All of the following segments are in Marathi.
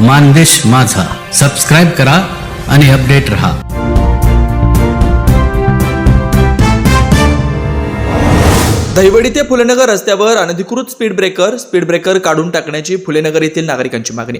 मानदेश माझा. सबस्क्राईब करा आणि अपडेट रहा. दहिवडी ते फुलेनगर रस्त्यावर अनधिकृत स्पीड ब्रेकर स्पीड ब्रेकर काढून टाकण्याची फुलेनगर येथील नागरिकांची मागणी.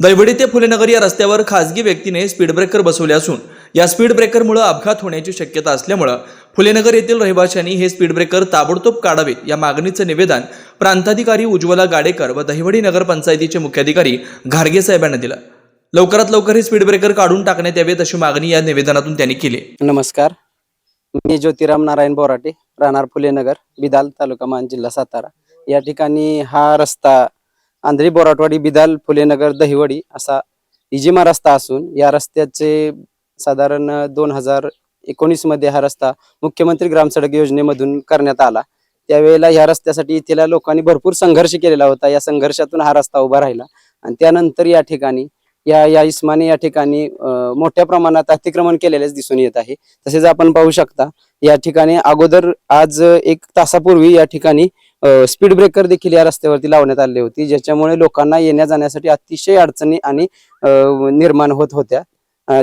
दैवडी ते फुलेनगर या रस्त्यावर खासगी व्यक्तीने स्पीड ब्रेकर बसवले असून या स्पीड ब्रेकरमुळे अपघात होण्याची शक्यता असल्यामुळं फुलेनगर येथील रहिवाशांनी हे स्पीड ब्रेकर ताबडतोब काढावेत या मागणीचं निवेदन प्रांताधिकारी उज्ज्वला गाडेकर व दहिवडी नगरपंचायतीचे मुख्याधिकारी घारगे साहेबांना दिलं. लवकरात लवकर हे स्पीड ब्रेकर काढून टाकण्यात यावेत अशी मागणी या निवेदनातून त्यांनी केली. नमस्कार. मी ज्योतिराम नारायण बोराटे राहणार फुलेनगर बिदाल तालुका मान जिल्हा सातारा. या ठिकाणी हा रस्ता आंध्री बोराटवाडी बिदाल फुलेनगर दहिवडी असा इजिमा रस्ता असून या रस्त्याचे साधारण दोन हजार एकोणीसमध्ये हा रस्ता मुख्यमंत्री ग्राम सडक योजनेमधून करण्यात आला. त्यावेळेला या रस्त्यासाठी इथल्या लोकांनी भरपूर संघर्ष केलेला होता. या संघर्षातून हा रस्ता उभा राहिला. आणि त्यानंतर या ठिकाणी या या इस्माने या ठिकाणी मोठ्या प्रमाणात अतिक्रमण केलेलेच दिसून येत आहे. तसेच आपण पाहू शकता या ठिकाणी अगोदर आज एक तासापूर्वी या ठिकाणी स्पीड ब्रेकर देखील या रस्त्यावरती लावण्यात आले होती ज्याच्यामुळे लोकांना येण्या जाण्यासाठी अतिशय अडचणी आणि निर्माण होत होत्या.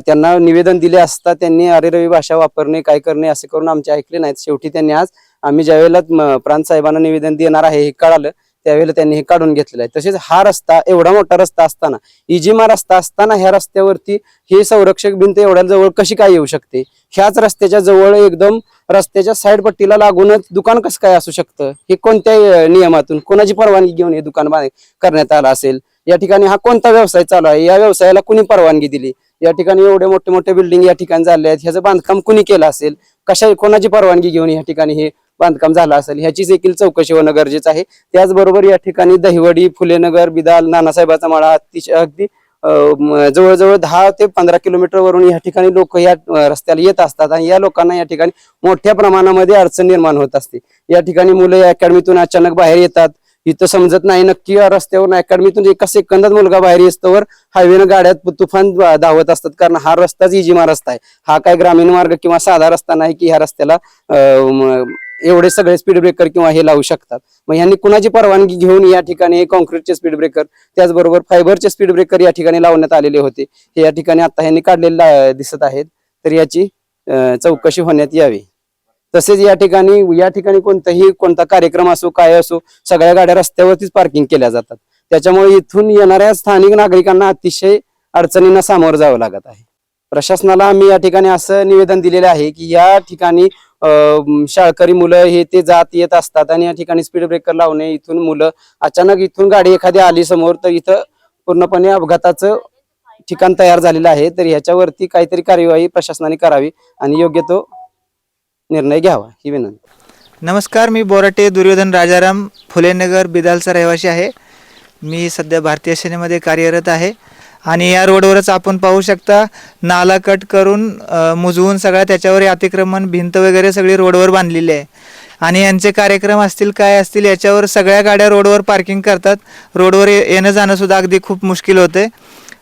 त्यांना निवेदन दिले असता त्यांनी अरेरवी भाषा वापरणे काय करणे असे करून आमचे ऐकले नाहीत. शेवटी त्यांनी आज आम्ही ज्यावेळेला म, प्रांत साहेबांना निवेदन देणार आहे हे कळालं. त्यावेळेला त्यांनी हे काढून घेतलेलं आहे. तसेच हा रस्ता एवढा मोठा रस्ता असताना इजिमा रस्ता असताना ह्या रस्त्यावरती हे संरक्षक भिंत एवढ्या जवळ कशी काय येऊ शकते? ह्याच रस्त्याच्या जवळ एकदम रस्त्याच्या साईड पट्टीला लागूनच दुकान कसं काय असू शकतं? हे कोणत्या नियमातून कोणाची परवानगी घेऊन हे दुकान बांध- करण्यात आलं असेल? या ठिकाणी हा कोणता व्यवसाय चालू आहे? या व्यवसायाला कुणी परवानगी दिली? या ठिकाणी एवढे मोठे मोठे बिल्डिंग या ठिकाणी झाले आहेत. ह्याचं बांधकाम कुणी केलं असेल? कशा कोणाची परवानगी घेऊन या ठिकाणी हे बांधकाम झालं असेल ह्याची देखील चौकशी होणं गरजेचं आहे. त्याचबरोबर या ठिकाणी दहिवडी फुलेनगर बिदाल नानासाहेबाचा माळा अतिशय अगदी जवळजवळ दहा ते पंधरा किलोमीटर वरून या ठिकाणी लोक या रस्त्याला येत असतात आणि या लोकांना या ठिकाणी मोठ्या प्रमाणामध्ये अडचण निर्माण होत असते. या ठिकाणी मुलं या अकॅडमीतून अचानक बाहेर येतात. इथं समजत नाही नक्की या अकॅडमीतून एका सेकंदात मुलगा बाहेर येस्तोवर हायवेनं गाड्यात तुफान धावत असतात. कारण हा रस्ताच इजिमा रस्ता आहे. हा काय ग्रामीण मार्ग किंवा साधा रस्ता नाही की ह्या रस्त्याला एवढे सगळे स्पीड ब्रेकर किंवा हे लावू शकतात. मग यांनी कुणाची परवानगी घेऊन या ठिकाणी कॉन्क्रीटचे स्पीड ब्रेकर त्याचबरोबर फायबरचे स्पीड ब्रेकर या ठिकाणी लावण्यात आलेले होते. हे या ठिकाणी आता यांनी काढलेले दिसत आहेत. तर याची चौकशी होण्यात यावी. तसेच या ठिकाणी या ठिकाणी कोणताही कोणता कार्यक्रम असो काय असो सगळ्या गाड्या रस्त्यावरतीच पार्किंग केल्या जातात. त्याच्यामुळे इथून येणाऱ्या स्थानिक नागरिकांना अतिशय अडचणींना सामोरं जावं लागत आहे. प्रशासनाला आम्ही या ठिकाणी असं निवेदन दिलेलं आहे की या ठिकाणी शाळकरी मुलं हे ते जात येत असतात आणि या ठिकाणी स्पीड ब्रेकर लावणे इथून मुलं अचानक इथून गाडी एखादी आली समोर तर इथं पूर्णपणे अपघाताचं ठिकाण तयार झालेलं आहे. तर ह्याच्यावरती काहीतरी कार्यवाही प्रशासनाने करावी आणि योग्य तो निर्णय घ्यावा ही विनंती. नमस्कार मी बोराटे दुर्योधन राजाराम फुलेनगर बिदालचा रहिवासी आहे. मी सध्या भारतीय सेनेमध्ये कार्यरत आहे. आणि या रोडवरच आपण पाहू शकता नाला कट करून मुजवून सगळ्या त्याच्यावर अतिक्रमण भिंत वगैरे सगळी रोडवर बांधलेली आहे. आणि यांचे कार्यक्रम असतील काय असतील याच्यावर सगळ्या गाड्या रोडवर पार्किंग करतात. रोडवर येणं जाणंसुद्धा अगदी खूप मुश्किल होते.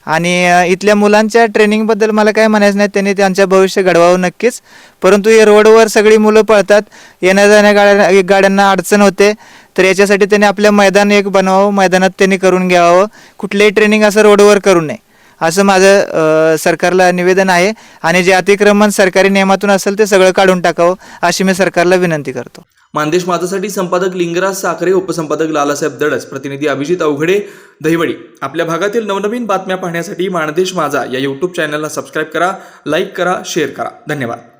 आणि इथल्या मुलांच्या ट्रेनिंगबद्दल मला काय म्हणायचं नाही त्यांनी त्यांचं भविष्य घडवावं नक्कीच. परंतु हे रोडवर सगळी मुलं पळतात. येण्या जाण्या गाड्या गाड्यांना अडचण होते. तर याच्यासाठी त्यांनी आपलं मैदान एक बनवावं मैदानात त्यांनी करून घ्यावं. कुठलंही ट्रेनिंग असं रोडवर करू नये. असं माझं सरकारला निवेदन आहे आणि जे अतिक्रमण सरकारी नियमातून असेल ते सगळं काढून टाकावं अशी मी सरकारला विनंती करतो. मानदेश माझासाठी संपादक लिंगराज साखरे उपसंपादक लालासाहेब दडस प्रतिनिधी अभिजित अवघडे दहिवडी. आपल्या भागातील नवनवीन बातम्या पाहण्यासाठी मानदेश माझा या यूट्यूब चॅनलला सबस्क्राईब करा लाईक करा शेअर करा. धन्यवाद.